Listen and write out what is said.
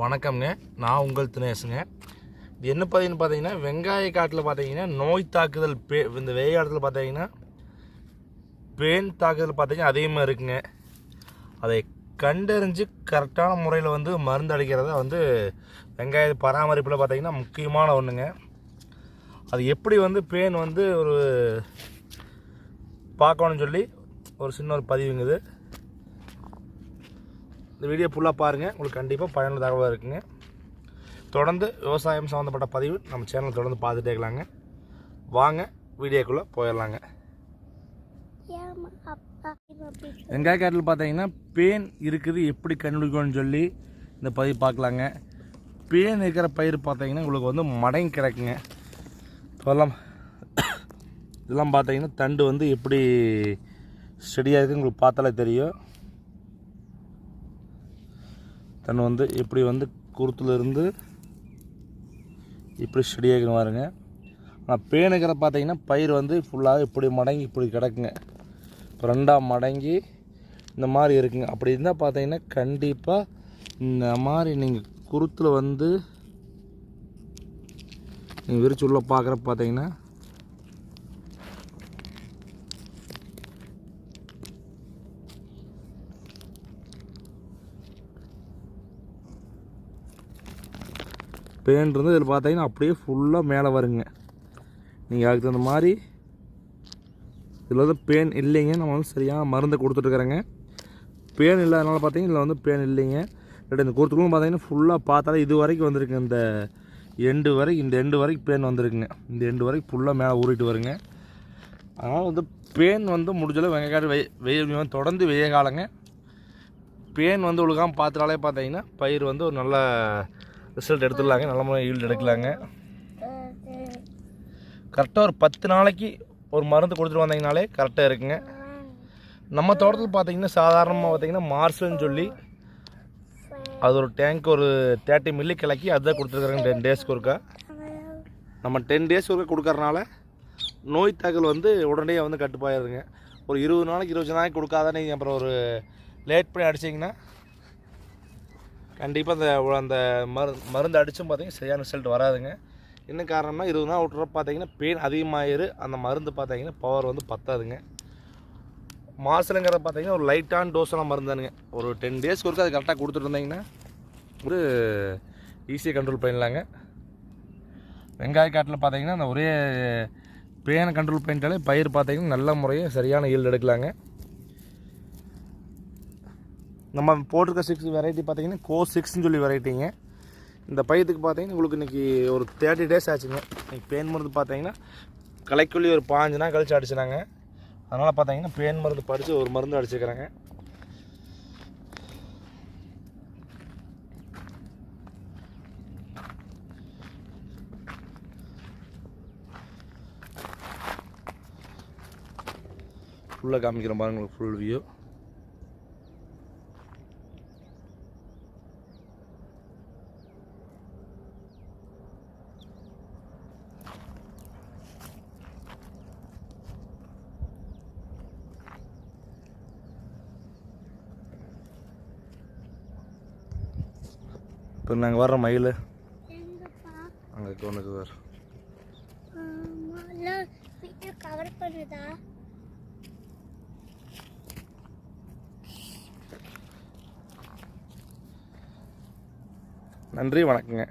வணக்கம்ங்க. நான் உங்கள் தினேஷுங்க. இது என்ன பார்த்தீங்கன்னு பார்த்தீங்கன்னா வெங்காய காட்டில் பார்த்தீங்கன்னா நோய் தாக்குதல் பே இந்த வெயில் காலத்தில் பார்த்தீங்கன்னா பேன் தாக்குதல் பார்த்தீங்கன்னா அதிகமாக இருக்குங்க. அதை கண்டறிஞ்சு கரெக்டான முறையில் வந்து மருந்து அடிக்கிறத வந்து வெங்காய பராமரிப்பில் பார்த்தீங்கன்னா முக்கியமான ஒன்றுங்க அது எப்படி வந்து பேன் வந்து ஒரு பார்க்கணும்னு சொல்லி ஒரு சின்ன ஒரு பதிவுங்குது இந்த வீடியோ ஃபுல்லாக பாருங்கள் உங்களுக்கு கண்டிப்பாக பயனுள்ள தகவலாக இருக்குங்க. தொடர்ந்து விவசாயம் சம்மந்தப்பட்ட பதிவு நம்ம சேனல் தொடர்ந்து பார்த்துட்டே இருக்கலாங்க. வாங்க வீடியோக்குள்ளே போயிடலாங்க. வெங்காய காட்டில் பார்த்தீங்கன்னா பேன் இருக்குது எப்படி கண்டுபிடிக்கணும்னு சொல்லி இந்த பதிவு பார்க்கலாங்க. பேன் இருக்கிற பயிர் பார்த்தீங்கன்னா உங்களுக்கு வந்து மடங்கி கிடக்குங்க. இப்போல்லாம் இதெல்லாம் பார்த்தீங்கன்னா தண்டு வந்து எப்படி செடியாக இருக்குன்னு உங்களுக்கு பார்த்தாலே தெரியும். தன் வந்து இப்படி வந்து குருத்துலேருந்து இப்படி செடியாக பாருங்க. ஆனால் பேனுக்கிற பார்த்தீங்கன்னா பயிர் வந்து ஃபுல்லாக இப்படி மடங்கி இப்படி கிடக்குங்க. ரெண்டாக மடங்கி இந்த மாதிரி இருக்குங்க. அப்படி இருந்தால் பார்த்தீங்கன்னா கண்டிப்பாக இந்த மாதிரி நீங்கள் குருத்தில் வந்து நீங்கள் விரிச்சு உள்ளே பார்க்குற பார்த்தீங்கன்னா பேன் இருந்து இதில் பார்த்தீங்கன்னா அப்படியே ஃபுல்லாக மேலே வருங்க. நீங்கள் அதுக்கு தகுந்த மாதிரி இதில் வந்து பேன் இல்லைங்க. நம்ம வந்து சரியாக மருந்தை கொடுத்துட்ருக்குறேங்க. பேன் இல்லாதனால பார்த்தீங்கன்னா இதில் வந்து பேன் இல்லைங்க. இல்லாட்டி இந்த கொடுத்துக்கும் பார்த்தீங்கன்னா ஃபுல்லாக பார்த்தாலே இது வரைக்கும் வந்திருக்கு இந்த எண்டு வரைக்கும் இந்த எண்டு வரைக்கும் பேன் வந்திருக்குங்க. இந்த எண்டு வரைக்கும் ஃபுல்லாக மேலே ஊறிட்டு வருங்க. அதனால் வந்து பேன் வந்து முடிஞ்சளவு வெங்காயம் வெய் வெயில் தொடர்ந்து வெய்ய காலங்க. பேன் வந்து ஒழுகாமல் பார்த்துட்டாலே பார்த்தீங்கன்னா பயிர் வந்து ஒரு நல்ல ரிசல்ட் எடுத்துடலாங்க. நல்ல முறை ஈல்டு எடுக்கலாங்க. கரெக்டாக ஒரு பத்து நாளைக்கு ஒரு மருந்து கொடுத்துட்டு வந்தீங்கனாலே கரெக்டாக இருக்குங்க. நம்ம தோட்டத்தில் பார்த்தீங்கன்னா சாதாரணமாக பார்த்தீங்கன்னா மார்சல்னு சொல்லி அது ஒரு டேங்க் ஒரு தேர்ட்டி மில்லி கிளக்கி அதுதான் கொடுத்துருக்குறாங்க டென் டேஸ்க்கு ஒருக்கா. நம்ம டென் டேஸ் ஒருக்கா கொடுக்கறனால நோய் தாக்கல் வந்து உடனடியாக வந்து கட்டுப்பாயிருங்க ஒரு இருபது நாளைக்கு இருபது நாளைக்கு கொடுக்காத நீங்கள் அப்புறம் ஒரு லேட் பண்ணி அடிச்சிங்கன்னா கண்டிப்பாக அந்த அந்த மரு மருந்து அடித்தும் பார்த்தீங்கன்னா சரியான ரிசல்ட் வராதுங்க. என்ன காரணம்னா இருபது நாள் விட்டுறப்ப பார்த்தீங்கன்னா பெயின் அதிகமாகிரு அந்த மருந்து பார்த்தீங்கன்னா பவர் வந்து பத்தாதுங்க. மாசலுங்கிறத பார்த்தீங்கன்னா ஒரு லைட்டான டோஸான மருந்தானுங்க. ஒரு டென் டேஸ்க்கு ஒருக்க அது கரெக்டாக கொடுத்துருந்தீங்கன்னா ஒரு ஈஸியாக கண்ட்ரோல் பண்ணிடலாங்க. வெங்காய காட்டில் பார்த்தீங்கன்னா அந்த ஒரே பேனை கண்ட்ரோல் பண்ணிட்டாலே பயிர் பார்த்தீங்கன்னா நல்ல முறையாக சரியான ஈல்டு எடுக்கலாங்க. நம்ம போட்டிருக்க சிக்ஸ் வெரைட்டி பார்த்தீங்கன்னா கோ சிக்ஸ்னு சொல்லி வெரைட்டிங்க இந்த பயிருக்கு பார்த்தீங்கன்னா உங்களுக்கு இன்றைக்கி ஒரு தேர்ட்டி டேஸ் ஆச்சுங்க. இன்றைக்கி பேன் மருந்து பார்த்தீங்கன்னா கலைக்குள்ளி ஒரு பாஞ்சு நாள் கழிச்சு அடிச்சினாங்க அதனால் பார்த்தீங்கன்னா பேன் மருந்து படித்து ஒரு மருந்து அடிச்சுக்கிறாங்க. ஃபுல்லாக காமிக்கிறேன் பாருங்க உங்களுக்கு ஃபுல் வியூ இப்போ நாங்கள் வர்ற மயில். அங்கே கவர் பண்ணுதா? நன்றி வணக்கங்க.